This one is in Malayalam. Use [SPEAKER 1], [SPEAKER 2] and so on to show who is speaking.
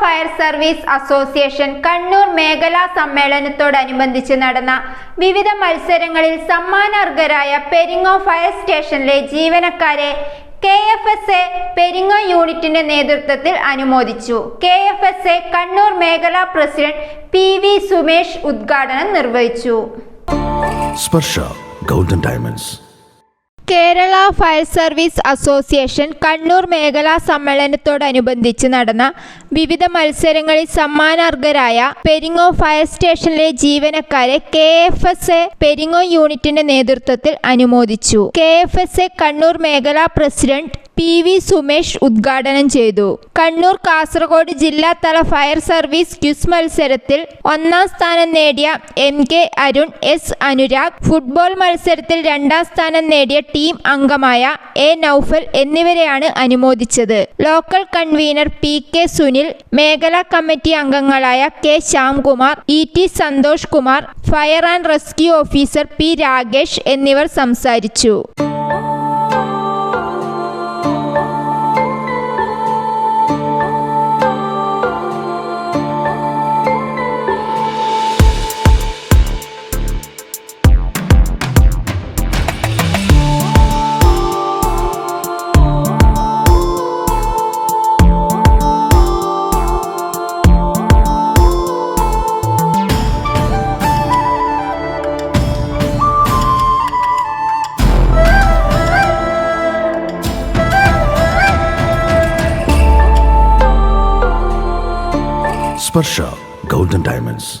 [SPEAKER 1] ഫയർ സർവീസ് അസോസിയേഷൻ കണ്ണൂർ മേഖലാ സമ്മേളനത്തോടനുബന്ധിച്ച് നടന്ന വിവിധ മത്സരങ്ങളിൽ സമ്മാനാർഹരായ പെരിങ്ങോ ഫയർ സ്റ്റേഷനിലെ ജീവനക്കാരെ K F S A Peringome യൂണിറ്റിന്റെ നേതൃത്വത്തിൽ അനുമോദിച്ചു. K F S A Kannur മേഖലാ പ്രസിഡന്റ് പി വി സുമേഷ് ഉദ്ഘാടനം നിർവഹിച്ചു.
[SPEAKER 2] Sparsha golden diamonds.
[SPEAKER 1] Kerala fire service association Kannur മേഖലാ സമ്മേളനത്തോടനുബന്ധിച്ച് നടന്ന വിവിധ മത്സരങ്ങളിൽ സമ്മാനാർഹരായ പെരിങ്ങോ ഫയർ സ്റ്റേഷനിലെ ജീവനക്കാരെ K F S A Peringome യൂണിറ്റിന്റെ നേതൃത്വത്തിൽ അനുമോദിച്ചു. K F S A Kannur മേഖലാ പ്രസിഡന്റ് പി വി സുമേഷ് ഉദ്ഘാടനം ചെയ്തു. കണ്ണൂർ കാസർഗോഡ് ജില്ലാതല ഫയർ സർവീസ് ക്വിസ് മത്സരത്തിൽ ഒന്നാം സ്ഥാനം നേടിയ M K Arun S Anurag football മത്സരത്തിൽ രണ്ടാം സ്ഥാനം നേടിയ ടീം അംഗമായ എ നൌഫൽ എന്നിവരെയാണ് അനുമോദിച്ചത്. Local convener P K Sunil മേഖലാ കമ്മിറ്റി അംഗങ്ങളായ K Shyamkumar E T Santhosh Kumar fire and rescue officer P Rakesh എന്നിവർ സംസാരിച്ചു.
[SPEAKER 2] സ്പർശ ഗോൾഡൻ ഡയമണ്ട്സ്